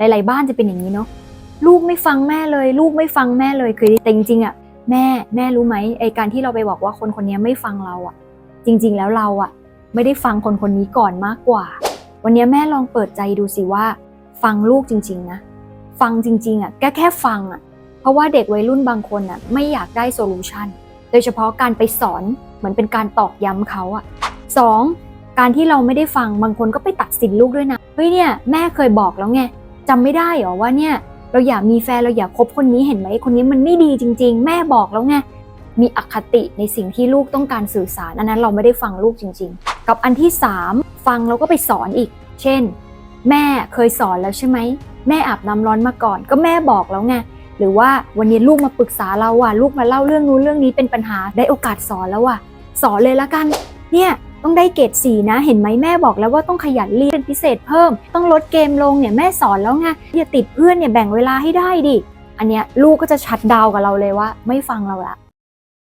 หลาย ๆ บ้านจะเป็นอย่างนี้เนาะลูกไม่ฟังแม่เลย ลูกไม่ฟังแม่เลยคือแต่จริงๆอะแม่แม่รู้ไหมไอการที่เราไปบอกว่าคนคนนี้ไม่ฟังเราอะ จริง ๆ แล้วเราอะ ไม่ได้ฟังคนคนนี้ก่อนมากกว่า วันนี้แม่ลองเปิดใจดูสิว่า ฟังลูกจริง ๆ นะ ฟังจริง ๆอะแค่แค่ฟังอะ เพราะว่าเด็กวัยรุ่นบางคนอะไม่อยากได้โซลูชันโดยเฉพาะการไปสอนเหมือนเป็นการตอกย้ำเขาอะสองการที่เราไม่ได้ฟังบางคนก็ไปตัดสินลูกด้วยนะเฮ้ยเนี่ยแม่เคยบอกแล้วไง จำไม่ได้เหรอว่าเนี่ยเราอยากมีแฟนเราอยากคบคนนี้เห็นไหมคนนี้มันไม่ดีจริง ๆ แม่บอกแล้วไงมีอคติในสิ่งที่ลูกต้องการสื่อสารอันนั้นเราไม่ได้ฟังลูกจริง ๆ กับอันที่สามฟังแล้วก็ไปสอนอีก เช่น แม่เคยสอนแล้วใช่ไหมแม่อาบน้ำร้อนมาก่อน ก็แม่บอกแล้วไงหรือว่าวันนี้ลูกมาปรึกษาเราอะลูกมาเล่าเรื่องนู้นเรื่องนี้เป็นปัญหาได้โอกาสสอนแล้วอะสอนเลยละกัน เนี่ย ต้องได้เกรดสี่นะ เห็นไหมแม่บอกแล้วว่าต้องขยันเรียนพิเศษเพิ่ม ต้องลดเกมลงเนี่ยแม่สอนแล้วไงอย่าติดเพื่อนเนี่ยแบ่งเวลาให้ได้ดิ อันเนี้ยลูกก็จะชัดดาวกับเราเลยว่า ไม่ฟังเราละ